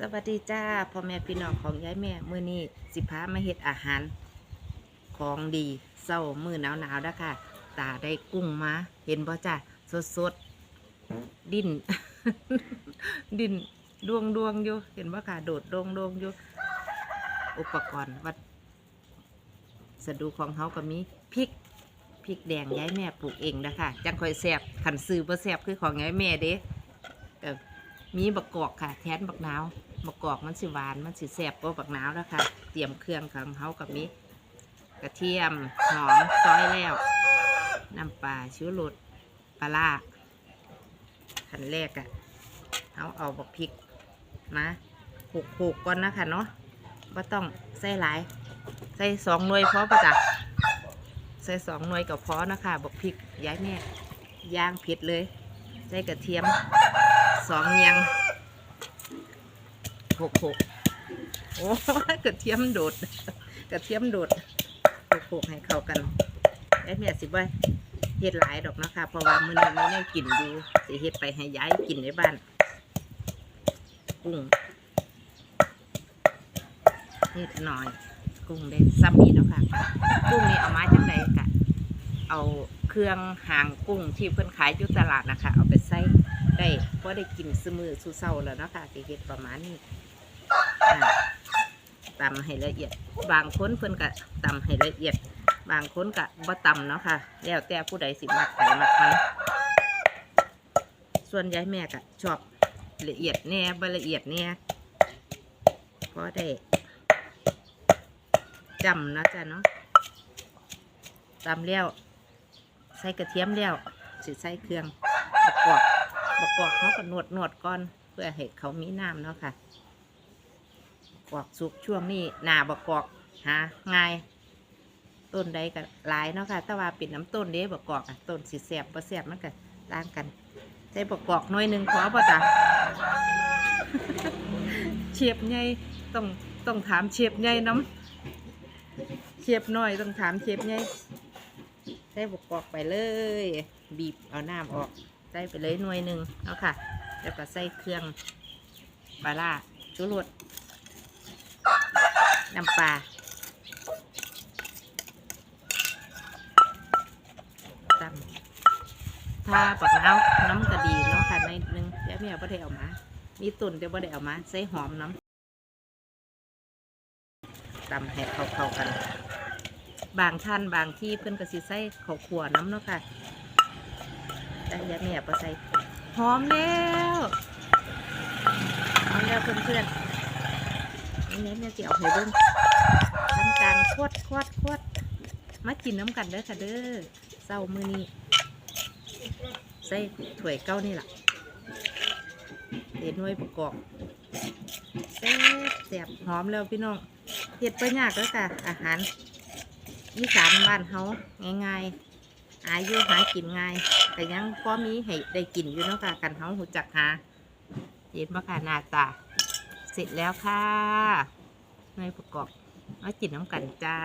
สวัสดีจ้าพ่อแม่พี่น้องของยายแม่มือนี้สิพามาเฮ็ดอาหาร ของดีเศร้ามือหนาวหนาวๆนะคะตาได้กุ้งมาเห็นบ่จ้าสดสดๆดิ้นดินดวงดวงอยู่เห็นบ่ค่ะโดดดวงดวงอยู่อุปกรณ์วัดสะดูของเขาก็มีพริกพริกแดงยายแม่ปลูกเองนะคะจังค่อยแซ่บขันซื้อบ่แซ่บคือของยายแม่เด้ก็มีบักกอกค่ะ แทนบักนาว บักอกมันสิหวาน มันสิแซ่บกว่าบักนาวแล้วค่ะ เตรียมเครื่องของเขากับมีกระเทียมหอมซอยแล้วน้ำปลาชิวรสปลาร้าขั้นแรกอะ่ะเอาเอาบักพริกมาหกหกก่อนนะคะเนาะว่าต้องใส่หลาย ใส่สองหน่วยพอปะจ๊ะใส่สองหน่วยก็พอนะคะบอกพริกย้ายแม่ย่างเผ็ดเลย ใส่กระเทียมสองเนียง หกหกโอ้กระเทียมโดดกระเทียมโดดหกหกให้เข้ากันย้ายแม่สิว่าเฮ็ดหลายดอกนะคะเพราะว่ามื้อนี้มีแนวกินอยู่สิเฮ็ดไปให้ย้ายกินในบ้านกุ้งนิดหน่อยกุ้งได้ซ้ำนี้แล้วค่ะกุ้งนี่เอามาจากไหนกะเอาเครื่องหางกุ้งที่เพิ่นขายอยู่ตลาดนะคะ เอาไปใส่ได้เพราะได้กินซื้อมือสู้เศร้าแล้วเนาะคะสิเฮ็ดประมาณนี้ ตำให้ละเอียด บางคนเพิ่นก็ตำให้ละเอียด บางคนก็บ่ตำเนาะค่ะ แล้วแต่ผู้ใดสิมักไปมักมันส่วนยายแม่ก็ชอบละเอียดแน่บ่ละเอียดแน่เพราะได้จำนะจ๊ะเนาะตำแล้วใส่กระเทียมแล้วสิใส่เครื่องประกอบประกอบเขาก็นวดนวดก่อน เพื่อให้เขามีน้ำเนาะค่ะประ กอบสุกช่วงนี้หนาประกอบหาง่าย ต้นใดก็หลายเนาะค่ะแต่ว่าเป็นน้ำต้นเด้ประกอบอะต้นสิแสบบ่แสบมันก็ต่างกันใส่ประกอบหน่วยหนึ่งพอป่ะจ๊ะเชียบใหญ่ต้องต้องถามเชียบใหญ่น้ำเชฟน้อยต้องถามเชฟไงใส่บกกอกไปเลย บีบเอาน้ำออกใส่ไปเลยหน่วยหนึ่งเอาค่ะแล้วก็ใส่เครื่องปลาล่าชูรส น้ำปลาตำถ้าปักน้ำน้ำก็ดีเนาะค่ะในนึงแล้วแม่ไม่ได้เอามา มีตุ่นแต่ไม่ได้เอามา ใส่หอมน้ำตำให้เข้าเข้ากัน บางท่านบางที่เพิ่อนก็สิใส่ข้าวขัวน้ำเนาะค่ะแต่ยาแม่ก็ใส่หอมแล้วหอมแล้วเพื่อนๆ นี่แม่จะเอาให้เบิ่งทำการควดควดควดมากินน้ำกันเด้อค่ะเด้อเศร้ามือนี้ใส่ถ้วยเก้านี่แหละเด็ดน่วยประกอบแซ่บแซ่บหอมแล้วพี่น้องเห็ดไปยากแล้วค่ะ อาหารอีสานบ้านเฮาง่ายๆหาอยู่หากินง่าย แต่ยังพอมีให้ได้กินอยู่เนาะค่ะกันเฮาหูจักหาเห็นบ่ค่ะหน้าตา เสร็จแล้วค่ะในประกอบมาจินน้ำกันจ้า